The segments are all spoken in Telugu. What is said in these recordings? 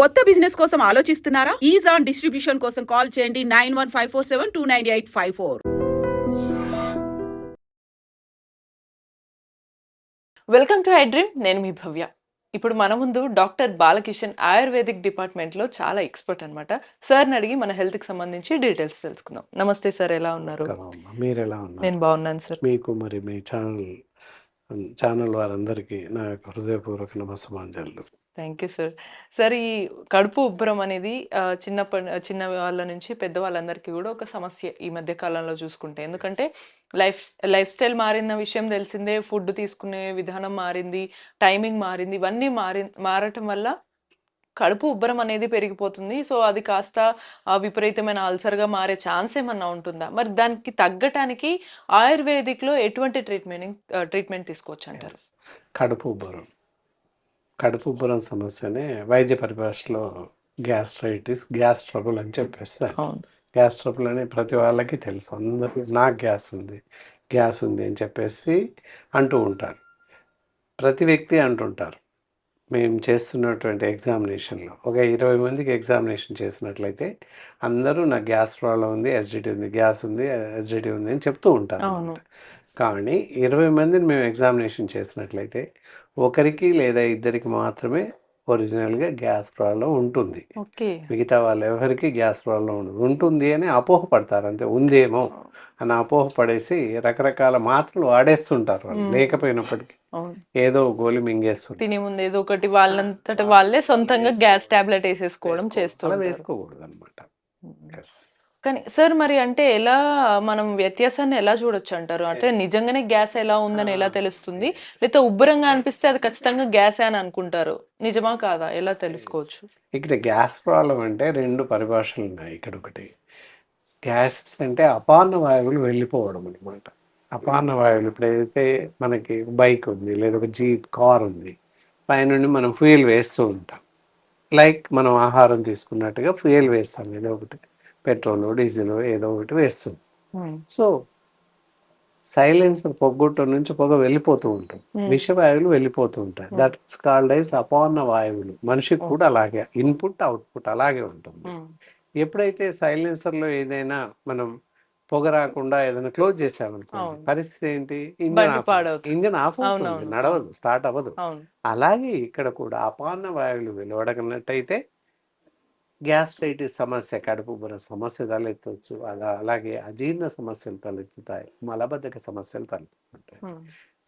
కొత్త బిజినెస్ కోసం ఆలోచిస్తున్నారా? ఈజ్ ఆన్ డిస్ట్రిబ్యూషన్ కోసం కాల్ చేయండి nine one five four seven two nine eight five four. Welcome to I dream నేను మీ భవ్య. ఇప్పుడు మన ముందు డాక్టర్ బాలకిషన్ ఆయుర్వేదిక్ డిపార్ట్మెంట్లో చాలా ఎక్స్పర్ట్ అనమాట సార్ని అడిగి మన హెల్త్కి సంబంధించి డీటెయిల్స్ తెలుసుకుందాం. నమస్తే సార్ ఎలా ఉన్నారు. మీరు ఎలా ఉన్నారు? నేను బాగున్నాను సార్. మీకు మరి మీ ఛానల్ ఛానల్ వారందరికీ నా యొక్క హృదయపూర్వక నమస్సమాంజలు. Thank you sir. సార్ ఈ కడుపు ఉబ్బరం అనేది ఆ, చిన్నప్పటి చిన్న వాళ్ళ నుంచి పెద్ద వాళ్ళందరికీ కూడా ఒక సమస్య ఈ మధ్య కాలంలో చూసుకుంటే. ఎందుకంటే లైఫ్ లైఫ్ స్టైల్ మారిన విషయం తెలిసిందే. ఫుడ్ తీసుకునే విధానం మారింది టైమింగ్ మారింది ఇవన్నీ మారి మారటం వల్ల కడుపు ఉబ్బరం అనేది పెరిగిపోతుంది. సో అది కాస్త ఆ, విపరీతమైన అల్సర్గా మారే ఛాన్స్ ఏమన్నా ఉంటుందా? మరి దానికి తగ్గటానికి ఆయుర్వేదిక్లో ఎటువంటి ట్రీట్మెంట్ ట్రీట్మెంట్ తీసుకోవచ్చు అంటారు? కడుపు ఉబ్బరం. కడుపు ఉబ్బరం సమస్యనే వైద్య పరిభాషలో గ్యాస్ట్రైటిస్ గ్యాస్ ట్రబుల్ అని చెప్పేస్తారు. అవును. గ్యాస్ ట్రబుల్ అని ప్రతి వాళ్ళకి తెలుసు. అందరికీ నాకు గ్యాస్ ఉంది గ్యాస్ ఉంది అని చెప్పేసి అంటూ ఉంటారు. ప్రతి వ్యక్తి అంటుంటారు. మేము చేస్తున్నటువంటి ఎగ్జామినేషన్లో ఒక ఇరవై మందికి ఎగ్జామినేషన్ చేసినట్లయితే అందరూ నాకు గ్యాస్ ప్రాబ్లం ఉంది ఎస్డిటీ ఉంది గ్యాస్ ఉంది ఎస్డిటీ ఉంది అని చెప్తూ ఉంటారు. కానీ ఇరవై మందిని మేము ఎగ్జామినేషన్ చేసినట్లయితే ఒకరికి లేదా ఇద్దరికి మాత్రమే ఒరిజినల్గా గ్యాస్ ప్రాబ్లం ఉంటుంది. మిగతా వాళ్ళు ఎవరికి గ్యాస్ ప్రాబ్లం ఉండదు. ఉంటుంది అని అపోహపడతారు అంతే. ఉందేమో అని అపోహపడేసి రకరకాల మాత్రలు వాడేస్తుంటారు వాళ్ళు. లేకపోయినప్పటికీ ఏదో గోలి మింగేస్తుంటారు. తినే ముందు ఏదో ఒకటి వాళ్ళంతట వాళ్ళే సొంతంగా గ్యాస్ టాబ్లెట్ వేసేసుకోవడం చేస్తూ అలా ఉంటారు. వేసుకోకూడదు అనమాట. కానీ సార్ మరి అంటే ఎలా మనం వ్యత్యాసాన్ని ఎలా చూడొచ్చు అంటారు అంటే. నిజంగానే గ్యాస్ ఎలా ఉందని ఎలా తెలుస్తుంది. లేకపోతే ఉబ్బరంగా అనిపిస్తే అది ఖచ్చితంగా గ్యాస్ అని అనుకుంటారు. నిజమా కాదా? ఎలా తెలుసుకోవచ్చు? ఇక్కడ గ్యాస్ ప్రాబ్లం అంటే రెండు పరిభాషలు ఉన్నాయి ఇక్కడ ఒకటి. గ్యాసెస్ అంటే అపాన్న వాయువులు వెళ్ళిపోవడం అనమాట అపాన్న వాయువులు ఇప్పుడు ఏదైతే మనకి బైక్ ఉంది లేదా ఒక జీప్ కార్ ఉంది పైనుండి మనం ఫ్యూయల్ వేస్తూ ఉంటాం. లైక్ మనం ఆహారం తీసుకున్నట్టుగా ఫ్యూయల్ వేస్తాం ఏదో ఒకటి. పెట్రోల్ డీజిల్ ఏదో ఒకటి వేస్తాం సో సైలెన్సర్ పొగ్గొట్టు నుంచి పొగ వెళ్ళిపోతూ ఉంటుంది. Hmm. విషవాయువులు వెళ్ళిపోతూ ఉంటాయి. Hmm. దట్స్ కాల్డ్ ఐస్ అపాన్న వాయువులు. మనిషికి కూడా అలాగే ఇన్పుట్ అవుట్పుట్ అలాగే ఉంటుంది. ఎప్పుడైతే సైలెన్సర్లో ఏదైనా మనం పొగ రాకుండా ఏదైనా క్లోజ్ చేసామనుకోండి. పరిస్థితి ఏంటి? పాడవుతుంది. ఇంజన్ ఆఫ్ అవుతుంది. నడవదు స్టార్ట్ అవ్వదు. అలాగే ఇక్కడ కూడా అపాన్న వాయువులు వెలువడగనట్టయితే గ్యాస్ట్రైటిస్ సమస్య కడుపు ఉబ్బర సమస్య తలెత్తవచ్చు అలా అలాగే అజీర్ణ సమస్యలు తలెత్తుతాయి. మలబద్ధక సమస్యలు తలెత్తుతుంటాయి.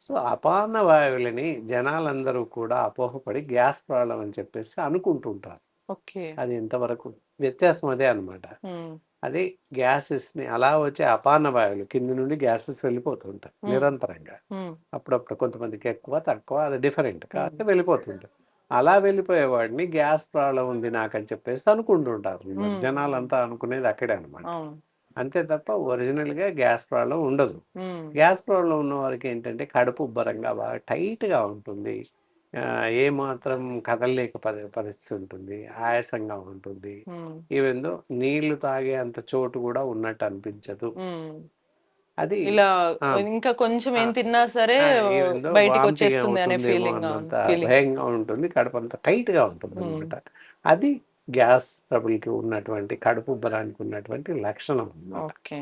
సో అపాన్న వాయువులని జనాలందరూ కూడా అపోహపడి గ్యాస్ ప్రాబ్లం అని చెప్పేసి అనుకుంటుంటారు. అది ఎంతవరకు? వ్యత్యాసం అదే అనమాట. అది gases ని అలా వచ్చే అపాన్న వాయువులు కింద నుండి గ్యాసెస్ వెళ్ళిపోతుంటాయి. నిరంతరంగా. అప్పుడప్పుడు కొంతమందికి ఎక్కువ తక్కువ అది డిఫరెంట్ కాబట్టి వెళ్ళిపోతుంటాయి. అలా వెళ్ళిపోయే వాడిని గ్యాస్ ప్రాబ్లం ఉంది నాకని చెప్పేసి అనుకుంటుంటారు Hmm. జనాలంతా అనుకునేది అక్కడే అనమాట అంతే తప్ప ఒరిజినల్గా గ్యాస్ ప్రాబ్లం ఉండదు. గ్యాస్ ప్రాబ్లం ఉన్న వారికి ఏంటంటే కడుపు ఉబ్బరంగా బాగా టైట్గా ఉంటుంది ఏ మాత్రం కదలలేక పరి- పరిస్థితి ఉంటుంది ఆయాసంగా ఉంటుంది. ఈవెందో నీళ్ళు తాగే అంత చోటు కూడా ఉన్నట్టు అనిపించదు. అది ఇలా. ఇంకా కొంచెం ఏం. తిన్నా సరే బయటికి వచ్చేస్తుంది అనే ఫీలింగ్ భయంగా ఉంటుంది కడుపు అంత టైట్గా ఉంటుంది. అనమాట అది గ్యాస్ ట్రబుల్కి ఉన్నటువంటి కడుపు ఉబ్బరానికి ఉన్నటువంటి లక్షణం. ఓకే.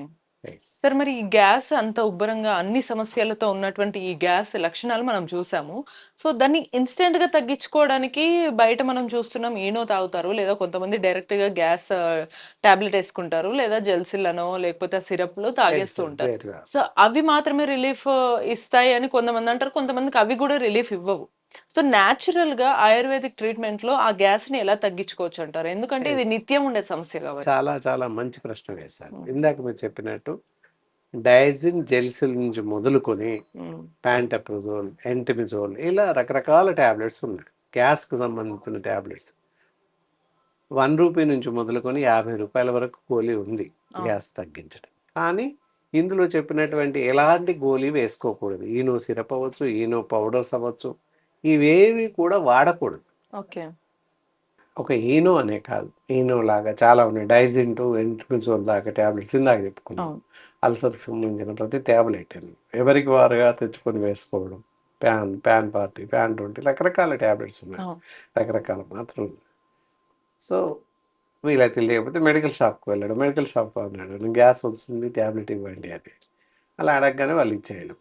సార్ మరి ఈ గ్యాస్ అంత ఉబ్బరంగా అన్ని సమస్యలతో ఉన్నటువంటి ఈ గ్యాస్ లక్షణాలు మనం చూసాము. సో దాన్ని ఇన్స్టెంట్గా తగ్గించుకోవడానికి బయట మనం చూస్తున్నాం ఈనో తాగుతారు లేదా కొంతమంది డైరెక్ట్గా గ్యాస్ టాబ్లెట్ వేసుకుంటారు లేదా జెల్సిల్లనో లేకపోతే సిరప్లో తాగేస్తూ ఉంటారు. సో అవి మాత్రమే రిలీఫ్ ఇస్తాయి అని కొంతమంది అంటారు. కొంతమందికి అవి కూడా రిలీఫ్ ఇవ్వవు. సో న్యాచురల్గా ఆయుర్వేదిక్ ట్రీట్మెంట్లో ఆ గ్యాస్ని ఎలా తగ్గించుకోవచ్చు అంటారు ఎందుకంటే ఇది నిత్యం ఉండే సమస్య కాబట్టి. చాలా చాలా మంచి ప్రశ్న వేశారు. ఇందాక మీరు చెప్పినట్టు డైజిన్ జెల్సిల్ నుంచి మొదలుకొని ప్యాంటప్రజోల్ ఎంటిమిజోల్ ఇలా రకరకాల ట్యాబ్లెట్స్ ఉన్నాయి. గ్యాస్కి సంబంధించిన ట్యాబ్లెట్స్ వన్ రూపీ నుంచి మొదలుకొని యాభై రూపాయల వరకు గోళీ ఉంది. గ్యాస్ తగ్గించడం. కానీ ఇందులో చెప్పినటువంటి ఎలాంటి గోళీ వేసుకోకూడదు. ఈనో సిరప్ అవ్వచ్చు ఈనో పౌడర్స్ అవ్వచ్చు ఇవేవి కూడా వాడకూడదు. ఓకే. ఒక ఈనో అనే కాదు. ఈనో లాగా చాలా ఉన్నాయి. డైజిన్ టు ఎంట్మిజోల్ దాకా ట్యాబ్లెట్స్ ఇందాక చెప్పుకున్నాం. అల్సర్స్ సంబంధించిన ప్రతి ట్యాబ్లెట్ ఎవరికి వారుగా తెచ్చుకొని వేసుకోవడం. Pan Pan party Pan twenty రకరకాల ట్యాబ్లెట్స్ ఉన్నాయి. రకరకాల మాత్రలు సో వీలైతే లేకపోతే మెడికల్ షాప్కి వెళ్ళాడు మెడికల్ షాప్ అన్నాడు. "నాకు గ్యాస్ వస్తుంది ట్యాబ్లెట్ ఇవ్వండి అని. అలా అడగగానే వాళ్ళు ఇచ్చేయడం.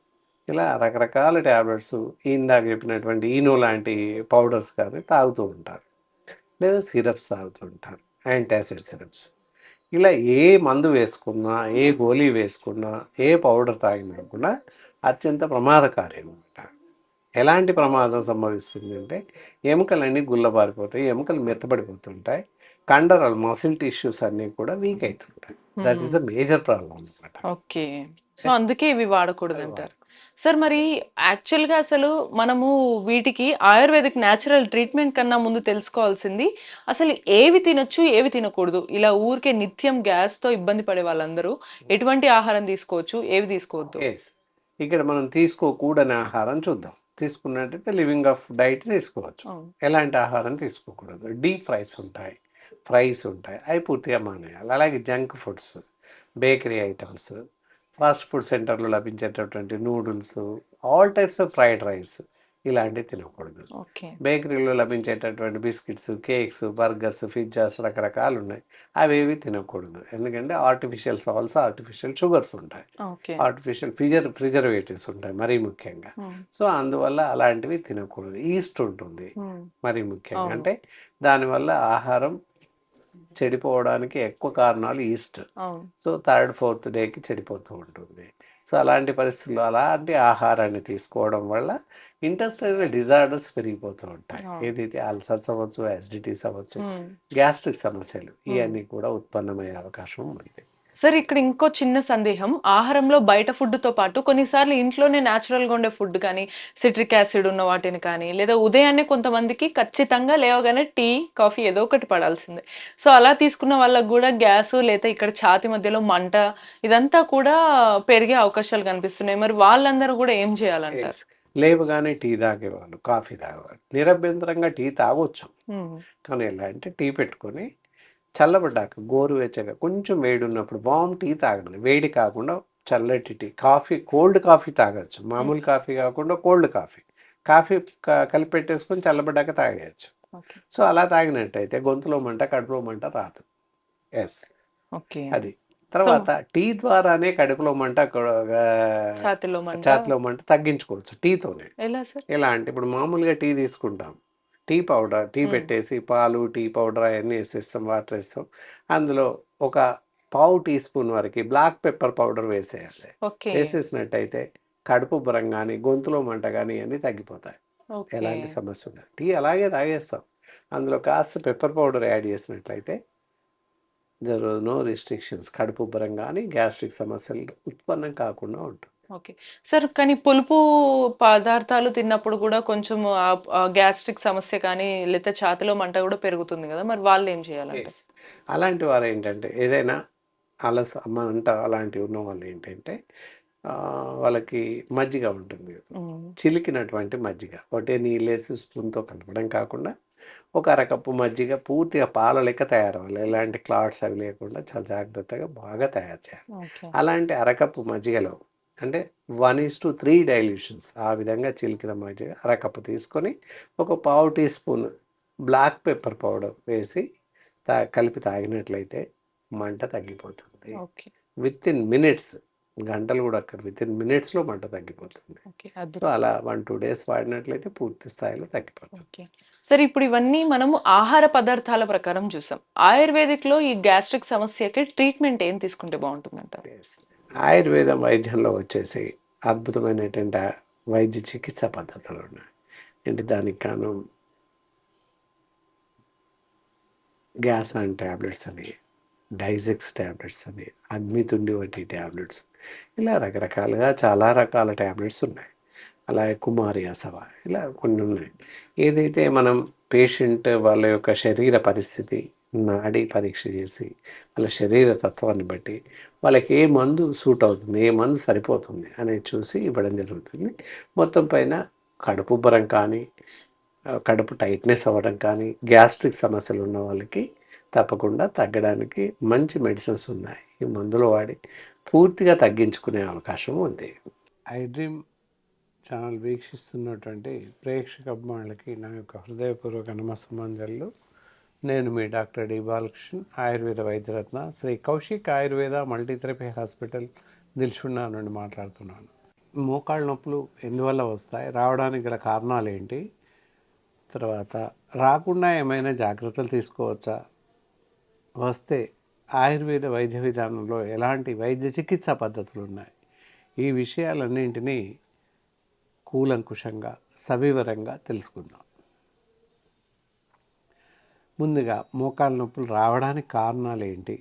ఇలా రకరకాల ట్యాబ్లెట్స్ ఇందాక చెప్పినటువంటి ఈనో లాంటి పౌడర్స్ కానీ తాగుతూ ఉంటారు. లేదా సిరప్స్ తాగుతూ ఉంటారు. Antacid syrups. ఇలా ఏ మందు వేసుకున్నా ఏ గోళీ వేసుకున్నా ఏ పౌడర్ తాగినా కూడా అత్యంత ప్రమాదకారి అనమాట ఎలాంటి ప్రమాదం సంభవిస్తుంది అంటే ఎముకలన్నీ గుల్లబారిపోతాయి ఎముకలు మెత్తబడిపోతుంటాయి కండరాలు మసిల్ టిష్యూస్ అన్నీ కూడా వీక్ అవుతుంటాయి. That is a major problem అనమాట ఓకే. సో అందుకే ఇవి వాడకూడదు అంటారు సార్ మరి యాక్చువల్గా అసలు మనము వీటికి ఆయుర్వేదిక్ న్యాచురల్ ట్రీట్మెంట్ కన్నా ముందు తెలుసుకోవాల్సింది అసలు ఏవి తినొచ్చు ఏవి తినకూడదు. ఇలా ఊరికే నిత్యం గ్యాస్తో ఇబ్బంది పడే వాళ్ళందరూ ఎటువంటి ఆహారం తీసుకోవచ్చు ఏవి తీసుకోవద్దు? ఇక్కడ మనం తీసుకోకూడని ఆహారం చూద్దాం. తీసుకున్నట్టయితే లివింగ్ ఆఫ్ డైట్ తీసుకోవచ్చు. ఎలాంటి ఆహారం తీసుకోకూడదు? డీప్ ఫ్రైస్ ఉంటాయి. ఫ్రైస్ ఉంటాయి. అవి పూర్తిగా మానేయాలి. అలాగే junk foods bakery items fast food సెంటర్లో లభించేటటువంటి noodles all types of fried rice ఇలాంటివి తినకూడదు. బేకరీలో లభించేటటువంటి బిస్కెట్స్ కేక్స్ బర్గర్స్ పిజ్జాస్ రకరకాలు ఉన్నాయి అవేవి తినకూడదు. ఎందుకంటే ఆర్టిఫిషియల్ సాల్స్ ఆర్టిఫిషియల్ షుగర్స్ ఉంటాయి. ఆర్టిఫిషియల్ ప్రిజర్ ప్రిజర్వేటివ్స్ ఉంటాయి మరీ ముఖ్యంగా. సో అందువల్ల అలాంటివి తినకూడదు. ఈస్ట్ ఉంటుంది మరీ ముఖ్యంగా. అంటే దానివల్ల ఆహారం చెడిపోవడానికి ఎక్కువ కారణాలు ఈస్ట్. సో థర్డ్ ఫోర్త్ డేకి చెడిపోతూ ఉంటుంది. సో అలాంటి పరిస్థితుల్లో అలాంటి ఆహారాన్ని తీసుకోవడం వల్ల ఇంటెస్టైనల్ డిజార్డర్స్ పెరిగిపోతూ ఉంటాయి. ఏదైతే అల్సర్స్ అవ్వచ్చు యాసిడిటీస్ అవ్వచ్చు. గ్యాస్ట్రిక్ సమస్యలు ఇవన్నీ కూడా ఉత్పన్నమయ్యే అవకాశం ఉంది. సార్ ఇక్కడ ఇంకో చిన్న సందేహం. ఆహారంలో బయట food తో పాటు కొన్నిసార్లు ఇంట్లోనే natural గా ఉండే ఫుడ్ కానీ సిట్రిక్ యాసిడ్ ఉన్న వాటిని కానీ లేదా ఉదయాన్నే కొంతమందికి ఖచ్చితంగా లేవగానే టీ కాఫీ ఏదో ఒకటి పడాల్సిందే. సో అలా తీసుకున్న వాళ్ళకు కూడా గ్యాస్ లేదా ఇక్కడ ఛాతి మధ్యలో మంట ఇదంతా కూడా పెరిగే అవకాశాలు కనిపిస్తున్నాయి. మరి వాళ్ళందరూ కూడా ఏం చేయాలంటారు. లేవగానే టీ తాగేవాళ్ళు కాఫీ తాగేవాళ్ళు. నిరభ్యంతరంగా టీ తాగొచ్చు. కానీ ఎలా అంటే టీ పెట్టుకొని చల్లబడ్డాక గోరువెచ్చగా కొంచెం వేడి ఉన్నప్పుడు వామ్ టీ తాగండి. వేడి కాకుండా చల్లటి టీ. కాఫీ కోల్డ్ కాఫీ తాగొచ్చు. మామూలు కాఫీ కాకుండా కోల్డ్ కాఫీ. కాఫీ క- కలిపి పెట్టేసుకొని చల్లబడ్డాక తాగేయచ్చు. సో అలా తాగినట్టయితే గొంతులో మంట కడుపులో మంట రాదు. ఎస్. ఓకే. అది. తర్వాత టీ ద్వారానే కడుపులో మంట ఛాతిలో మంట. తగ్గించుకోవచ్చు టీతోనే ఎలా సార్? ఎలా అంటే ఇప్పుడు మామూలుగా టీ తీసుకుంటాం. Tea powder tea. పెట్టేసి పాలు టీ పౌడర్ అవన్నీ వేసేస్తాం వాటర్ వేస్తాం అందులో ఒక పావు teaspoon black pepper pepper పౌడర్ వేసేయాలి. వేసేసినట్టయితే కడుపు ఉబ్బరం కానీ గొంతులో మంట కానీ అన్నీ తగ్గిపోతాయి. ఎలాంటి సమస్య ఉండదు. టీ అలాగే తాగేస్తాం. అందులో కాస్త పెప్పర్ పౌడర్ యాడ్ చేసినట్లయితే దర్ నో రిస్ట్రిక్షన్స్. కడుపు ఉబ్బరం కానీ గ్యాస్ట్రిక్ సమస్యలు ఉత్పన్నం కాకుండా ఉంటుంది ఓకే. సార్ కానీ పులుపు పదార్థాలు తిన్నప్పుడు కూడా కొంచెం గ్యాస్ట్రిక్ సమస్య కానీ లేకపోతే ఛాతిలో మంట కూడా పెరుగుతుంది కదా! మరి వాళ్ళు ఏం Yes. అలాంటి వారు ఏంటంటే ఏదైనా అలస మంట అలాంటివి ఉన్న వాళ్ళు ఏంటంటే వాళ్ళకి మజ్జిగ ఉంటుంది చిలికినటువంటి మజ్జిగ. ఒకటే నీళ్ళేసి స్పూన్తో కలపడం కాకుండా ఒక అరకప్పు మజ్జిగ పూర్తిగా పాల లెక్క తయారవ్వాలి. ఎలాంటి క్లాట్స్ అవి లేకుండా చాలా జాగ్రత్తగా బాగా తయారు చేయాలి. ఓకే. అలాంటి అరకప్పు మజ్జిగలో అంటే one is to three dilutions. ఆ విధంగా చిలికిన మజ్జిగ అరకప్పు తీసుకొని ఒక పావు teaspoon black pepper powder వేసి తా కలిపి తాగినట్లయితే మంట తగ్గిపోతుంది. ఓకే. విత్ ఇన్ మినిట్స్ గంటలు కూడా అక్కడ విత్ ఇన్ మినిట్స్లో మంట తగ్గిపోతుంది. ఓకే సో అలా వన్ టూ డేస్ వాడినట్లయితే పూర్తి స్థాయిలో తగ్గిపోతుంది. ఓకే. సార్ ఇప్పుడు ఇవన్నీ మనము ఆహార పదార్థాల ప్రకారం చూసాం. ఆయుర్వేదిక్లో ఈ గ్యాస్ట్రిక్ సమస్యకి ట్రీట్మెంట్ ఏం తీసుకుంటే బాగుంటుంది అంటారు Yes. ఆయుర్వేద వైద్యంలో వచ్చేసి అద్భుతమైనటువంటి వైద్య చికిత్స పద్ధతులు ఉన్నాయి. అంటే దానికి కాను గ్యాస్ అండ్ ట్యాబ్లెట్స్ అని డైజెక్స్ ట్యాబ్లెట్స్ అని అగ్నితుండి వంటి ట్యాబ్లెట్స్ ఇలా రకరకాలుగా చాలా రకాల ట్యాబ్లెట్స్ ఉన్నాయి. అలాగే కుమారి అసవ ఇలా కొన్ని ఉన్నాయి. ఏదైతే మనం పేషెంట్ వాళ్ళ యొక్క శరీర పరిస్థితి నాడీ పరీక్ష చేసి వాళ్ళ శరీర తత్వాన్ని బట్టి వాళ్ళకి ఏ మందు సూట్ అవుతుంది ఏ మందు సరిపోతుంది అనేది చూసి ఇవ్వడం జరుగుతుంది. మొత్తం పైన కడుపు ఉబ్బరం కానీ కడుపు టైట్నెస్ అవ్వడం కానీ గ్యాస్ట్రిక్ సమస్యలు ఉన్న వాళ్ళకి తప్పకుండా తగ్గడానికి మంచి మెడిసిన్స్ ఉన్నాయి. ఈ మందులు వాడి పూర్తిగా తగ్గించుకునే అవకాశం ఉంది. ఐ డ్రీమ్ ఛానల్ వీక్షిస్తున్నటువంటి ప్రేక్షక అభిమానులకి నా యొక్క హృదయపూర్వక నమస్సుమాంజలు నేను మీ డాక్టర్ డి బాలకృష్ణ ఆయుర్వేద వైద్యరత్న శ్రీ కౌశిక్ ఆయుర్వేద మల్టీథెరపీ హాస్పిటల్ దిల్షున్నా నుండి మాట్లాడుతున్నాను. మోకాళ్ళ నొప్పులు ఎందువల్ల వస్తాయి? రావడానికి గల కారణాలు ఏంటి? తర్వాత రాకుండా ఏమైనా జాగ్రత్తలు తీసుకోవచ్చా? వస్తే ఆయుర్వేద వైద్య విధానంలో ఎలాంటి వైద్య చికిత్సా పద్ధతులు ఉన్నాయి? ఈ విషయాలన్నింటినీ కూలంకుషంగా సవివరంగా తెలుసుకుందాం. ముందుగా మోకాళ్ళ నొప్పులు రావడానికి కారణాలు ఏంటి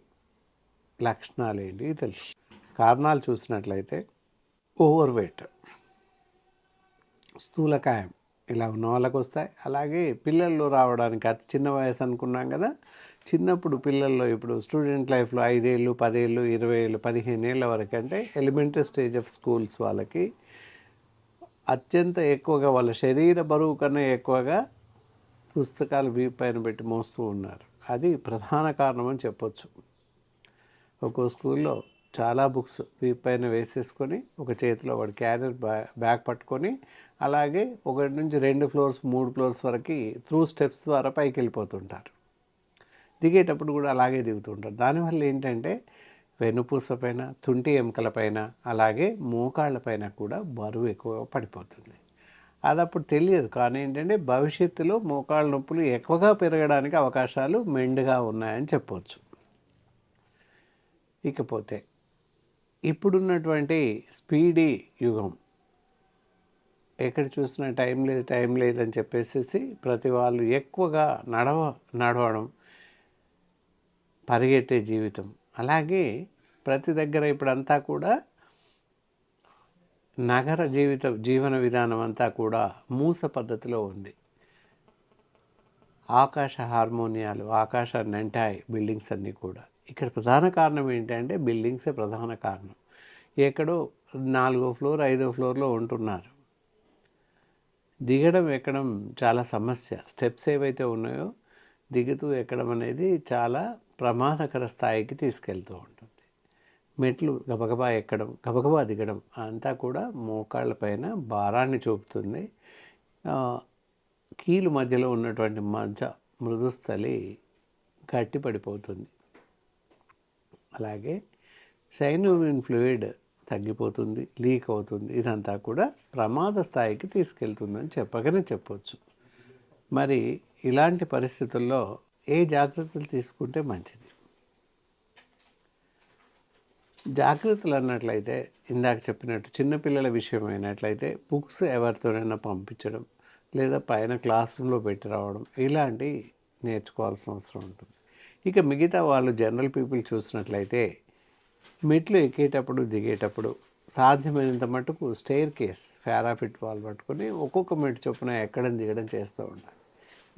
లక్షణాలు ఏంటి తెలుసు. కారణాలు చూసినట్లయితే ఓవర్ వెయిట్ స్థూలకాయం ఇలా ఉన్న వాళ్ళకు వస్తాయి. అలాగే పిల్లల్లో రావడానికి అతి చిన్న వయసు అనుకున్నాం కదా చిన్నప్పుడు పిల్లల్లో ఇప్పుడు స్టూడెంట్ లైఫ్లో ఐదేళ్ళు పదేళ్ళు ఇరవై ఏళ్ళు పదిహేను ఏళ్ళ వరకు అంటే ఎలిమెంటరీ స్టేజ్ ఆఫ్ స్కూల్స్ వాళ్ళకి అత్యంత ఎక్కువగా వాళ్ళ శరీర బరువు కన్నా ఎక్కువగా పుస్తకాలు వీపు పైన పెట్టి మోస్తూ ఉన్నారు. అది ప్రధాన కారణం అని చెప్పొచ్చు. ఒక్కో స్కూల్లో చాలా బుక్స్ వీపు పైన వేసేసుకొని ఒక చేతిలో వాడు క్యారియర్ బ్యా బ్యాగ్ పట్టుకొని అలాగే ఒకటి నుంచి రెండు ఫ్లోర్స్ మూడు ఫ్లోర్స్ వరకు త్రూ స్టెప్స్ ద్వారా పైకి వెళ్ళిపోతుంటారు దిగేటప్పుడు కూడా అలాగే దిగుతుంటారు. దానివల్ల ఏంటంటే వెన్నుపూస పైన తుంటి ఎముకల పైన అలాగే మోకాళ్ళ పైన కూడా బరువు ఎక్కువ పడిపోతుంది. అది అప్పుడు తెలియదు. కానీ ఏంటంటే భవిష్యత్తులో మోకాళ్ళ నొప్పులు ఎక్కువగా పెరగడానికి అవకాశాలు మెండుగా ఉన్నాయని చెప్పవచ్చు ఇకపోతే ఇప్పుడున్నటువంటి స్పీడీ యుగం. ఎక్కడ చూసినా టైం లేదు టైం లేదని చెప్పేసి ప్రతి వాళ్ళు ఎక్కువగా నడవ నడవడం పరిగెట్టే జీవితం. అలాగే ప్రతి దగ్గర ఇప్పుడంతా కూడా నగర జీవిత జీవన విధానం అంతా కూడా మూస పద్ధతిలో ఉంది. ఆకాశ హార్మోనియాలు ఆకాశాన్ని అంటాయి బిల్డింగ్స్ అన్నీ కూడా. ఇక్కడ ప్రధాన కారణం ఏంటంటే బిల్డింగ్సే ప్రధాన కారణం. ఎక్కడో నాలుగో ఫ్లోర్ ఐదో ఫ్లోర్లో ఉంటున్నారు. దిగడం ఎక్కడం చాలా సమస్య. స్టెప్స్ ఏవైతే ఉన్నాయో దిగుతూ ఎక్కడం అనేది చాలా ప్రమాదకర స్థాయికి తీసుకెళ్తూ ఉంటుంది. మెట్లు గబగబా ఎక్కడం గబగబా దిగడం అంతా కూడా మోకాళ్ళ పైన భారాన్ని చూపుతుంది. కీలు మధ్యలో ఉన్నటువంటి మధ్య మృదుస్థలి గట్టి పడిపోతుంది. అలాగే సైనోవిన్ ఫ్లూయిడ్ తగ్గిపోతుంది లీక్ అవుతుంది. ఇదంతా కూడా ప్రమాద స్థాయికి తీసుకెళ్తుందని చెప్పకనే చెప్పొచ్చు. మరి ఇలాంటి పరిస్థితుల్లో ఏ జాగ్రత్తలు తీసుకుంటే మంచిది? జాగ్రత్తలు అన్నట్లయితే ఇందాక చెప్పినట్టు చిన్నపిల్లల విషయం అయినట్లయితే బుక్స్ ఎవరితోనైనా పంపించడం లేదా పైన క్లాస్ రూమ్లో పెట్టి రావడం ఇలాంటి నేర్చుకోవాల్సిన అవసరం ఉంటుంది. ఇక మిగతా వాళ్ళు జనరల్ పీపుల్ చూసినట్లయితే మెట్లు ఎక్కేటప్పుడు దిగేటప్పుడు సాధ్యమైనంత మటుకు స్టేర్ కేస్ పారాఫిట్ వాల్ పట్టుకొని ఒక్కొక్క మెట్టు చొప్పున ఎక్కడం దిగడం చేస్తూ ఉండాలి.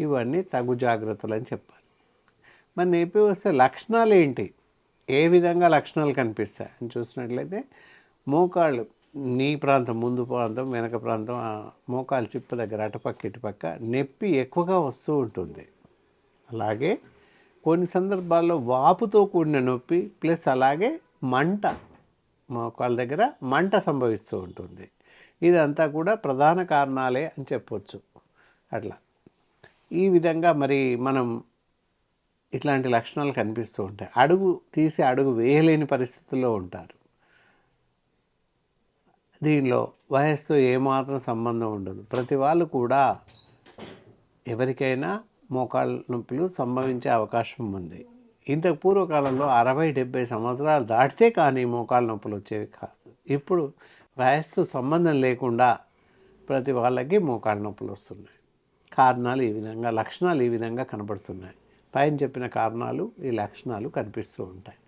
ఇవన్నీ తగు జాగ్రత్తలు అని చెప్పాలి. మరి నేపి వస్తే లక్షణాలు ఏంటి ఏ విధంగా లక్షణాలు కనిపిస్తాయి? అని చూసినట్లయితే మోకాళ్ళు నీ ప్రాంతం ముందు ప్రాంతం వెనక ప్రాంతం మోకాలు చిప్ప దగ్గర అటుపక్క ఇటుపక్క నొప్పి ఎక్కువగా వస్తూ ఉంటుంది. అలాగే కొన్ని సందర్భాల్లో వాపుతో కూడిన నొప్పి ప్లస్ అలాగే మంట మోకాళ్ళ దగ్గర మంట సంభవిస్తూ ఉంటుంది. ఇదంతా కూడా ప్రధాన కారణాలే అని చెప్పొచ్చు. అట్లా. ఈ విధంగా మరి మనం ఇట్లాంటి లక్షణాలు కనిపిస్తూ ఉంటాయి. అడుగు తీసి అడుగు వేయలేని పరిస్థితుల్లో ఉంటారు. దీనిలో వయస్సుతో ఏమాత్రం సంబంధం ఉండదు. ప్రతి వాళ్ళు కూడా ఎవరికైనా మోకాళ్ళ నొప్పులు సంభవించే అవకాశం ఉంది. ఇంతకు పూర్వకాలంలో అరవై డెబ్బై సంవత్సరాలు దాటితే కానీ మోకాళ్ళ నొప్పులు వచ్చేవి కాదు. ఇప్పుడు వయస్సు సంబంధం లేకుండా ప్రతి వాళ్ళకి మోకాళ్ళ నొప్పులు వస్తున్నాయి. కారణాలు ఈ విధంగా లక్షణాలు ఈ విధంగా కనబడుతున్నాయి. పైన చెప్పిన కారణాలు ఈ లక్షణాలు కనిపిస్తూ ఉంటాయి.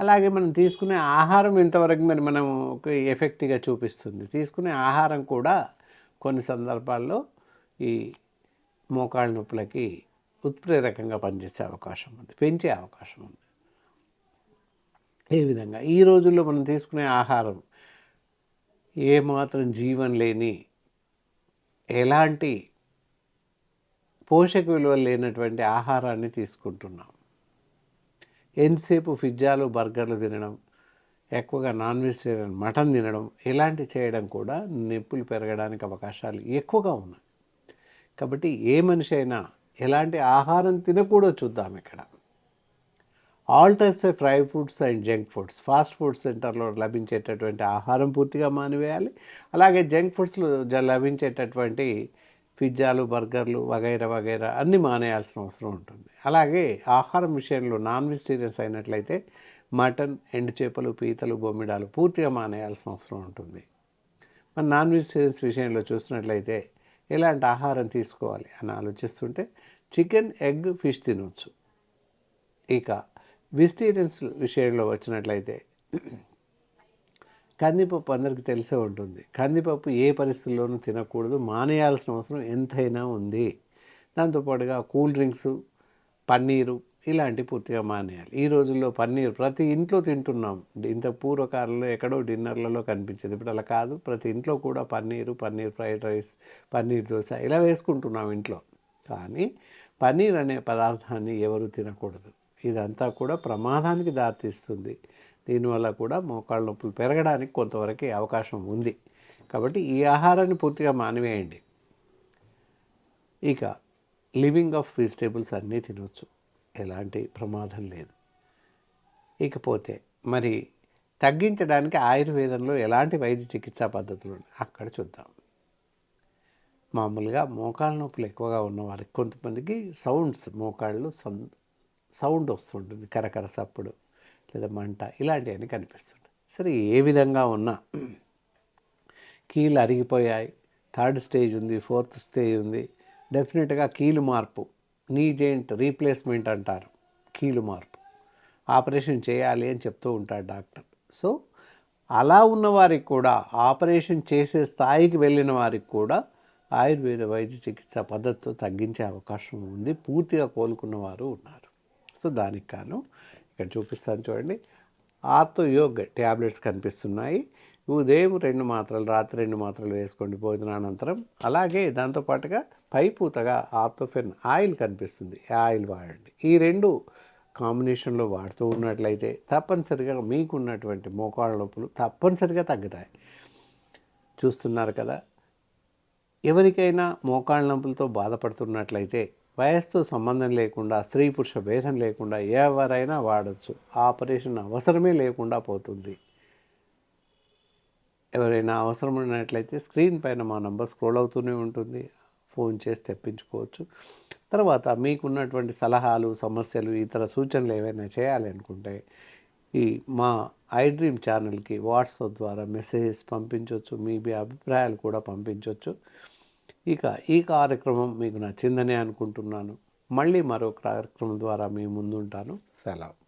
అలాగే మనం తీసుకునే ఆహారం ఇంతవరకు మరి మనం ఎఫెక్ట్గా చూపిస్తుంది. తీసుకునే ఆహారం కూడా కొన్ని సందర్భాల్లో ఈ మోకాళ్ళ నొప్పులకి ఉత్ప్రేరకంగా పనిచేసే అవకాశం ఉంది పెంచే అవకాశం ఉంది. ఏ విధంగా ఈ రోజుల్లో మనం తీసుకునే ఆహారం ఏమాత్రం జీవం లేని ఎలాంటి పోషక విలువలు లేనటువంటి ఆహారాన్ని తీసుకుంటున్నాం. ఎంతసేపు పిజ్జాలు బర్గర్లు తినడం ఎక్కువగా నాన్ వెజిటేరియన్ మటన్ తినడం ఇలాంటి చేయడం కూడా నొప్పులు పెరగడానికి అవకాశాలు ఎక్కువగా ఉన్నాయి. కాబట్టి ఏ మనిషి అయినా ఎలాంటి ఆహారం తినకూడదు చూద్దాం ఇక్కడ. All types of fry foods and junk foods fast food సెంటర్లో లభించేటటువంటి ఆహారం పూర్తిగా మానివేయాలి. అలాగే జంక్ ఫుడ్స్లో జ- లభించేటటువంటి పిజ్జాలు బర్గర్లు వగైరా వగైరా అన్నీ మానేయాల్సిన అవసరం ఉంటుంది. అలాగే ఆహారం విషయంలో నాన్ వెజిటేరియన్స్ అయినట్లయితే మటన్ ఎండు చేపలు పీతలు బొమ్మిడాలు పూర్తిగా మానేయాల్సిన అవసరం ఉంటుంది. మన నాన్ వెజిటేరియన్స్ విషయంలో చూసినట్లయితే ఎలాంటి ఆహారం తీసుకోవాలి అని ఆలోచిస్తుంటే చికెన్ ఎగ్ ఫిష్ తినవచ్చు ఇక వెజిటేరియన్స్ విషయంలో వచ్చినట్లయితే కందిపప్పు అందరికీ తెలిసే ఉంటుంది. కందిపప్పు ఏ పరిస్థితుల్లోనూ తినకూడదు. మానేయాల్సిన అవసరం ఎంతైనా ఉంది. దాంతోపాటుగా కూల్ డ్రింక్స్ పన్నీరు ఇలాంటి పూర్తిగా మానేయాలి. ఈ రోజుల్లో పన్నీర్ ప్రతి ఇంట్లో తింటున్నాం. ఇంత పూర్వకాలంలో ఎక్కడో డిన్నర్లలో కనిపించేది. ఇప్పుడు అలా కాదు. ప్రతి ఇంట్లో కూడా పన్నీరు పన్నీర్ ఫ్రైడ్ రైస్ పన్నీర్ దోశ ఇలా వేసుకుంటున్నాం ఇంట్లో. కానీ పన్నీర్ అనే పదార్థాన్ని ఎవరు తినకూడదు. ఇదంతా కూడా ప్రమాదానికి దారితీస్తుంది. దీనివల్ల కూడా మోకాళ్ళ నొప్పులు పెరగడానికి కొంతవరకు అవకాశం ఉంది. కాబట్టి ఈ ఆహారాన్ని పూర్తిగా మానివేయండి. ఇక లివింగ్ ఆఫ్ వెజిటేబుల్స్ అన్నీ తినవచ్చు ఎలాంటి ప్రమాదం లేదు. ఇకపోతే మరి తగ్గించడానికి ఆయుర్వేదంలో ఎలాంటి వైద్య చికిత్సా పద్ధతులు ఉన్నాయి? అక్కడ చూద్దాం. మామూలుగా మోకాళ్ళ నొప్పులు ఎక్కువగా ఉన్నవారికి కొంతమందికి సౌండ్స్ మోకాళ్ళు సౌండ్ సౌండ్ వస్తుంటుంది కరకర సప్పుడు. లేదా మంట ఇలాంటివన్నీ కనిపిస్తుంటాయి. సరే ఏ విధంగా ఉన్నా కీళ్ళు అరిగిపోయాయి. థర్డ్ స్టేజ్ ఉంది ఫోర్త్ స్టేజ్ ఉంది. డెఫినెట్గా కీలు మార్పు నీ జెయింట్ రీప్లేస్మెంట్ అంటారు కీలు మార్పు. ఆపరేషన్ చేయాలి అని చెప్తూ ఉంటాడు డాక్టర్. సో అలా ఉన్న వారికి కూడా ఆపరేషన్ చేసే స్థాయికి వెళ్ళిన వారికి కూడా ఆయుర్వేద వైద్య చికిత్స పద్ధతితో తగ్గించే అవకాశం ఉంది. పూర్తిగా కోలుకున్న వారు ఉన్నారు. సో దానికి కాను ఇక్కడ చూపిస్తాను చూడండి. ఆర్తో ట్యాబ్లెట్స్ కనిపిస్తున్నాయి. ఉదయం రెండు మాత్రలు రాత్రి రెండు మాత్రలు వేసుకోండి భోజనానంతరం. అలాగే దాంతోపాటుగా పైపూతగా ఆర్థోఫెన్ ఆయిల్ కనిపిస్తుంది. ఆయిల్ వాడండి. ఈ రెండు కాంబినేషన్లో వాడుతూ ఉన్నట్లయితే తప్పనిసరిగా మీకున్నటువంటి మోకాళ్ళ నొప్పులు తప్పనిసరిగా తగ్గుతాయి. చూస్తున్నారు కదా. ఎవరికైనా మోకాళ్ళ నొప్పులతో బాధపడుతున్నట్లయితే వయస్సుతో సంబంధం లేకుండా స్త్రీ పురుష భేదం లేకుండా ఎవరైనా వాడచ్చు. ఆపరేషన్ అవసరమే లేకుండా పోతుంది. ఎవరైనా అవసరం ఉన్నట్లయితే స్క్రీన్ పైన మా నంబర్ స్క్రోల్ అవుతూనే ఉంటుంది. ఫోన్ చేసి తెప్పించుకోవచ్చు. తర్వాత మీకున్నటువంటి సలహాలు సమస్యలు ఇతర సూచనలు ఏవైనా చేయాలనుకుంటే ఈ మా ఐ డ్రీమ్ ఛానల్కి వాట్సాప్ ద్వారా మెసేజెస్ పంపించవచ్చు మీ మీ అభిప్రాయాలు కూడా పంపించవచ్చు ఇక ఈ కార్యక్రమం మీకు నచ్చిందని అనుకుంటున్నాను. మళ్ళీ మరో కార్యక్రమం ద్వారా మీ ముందుంటాను. సెలవు.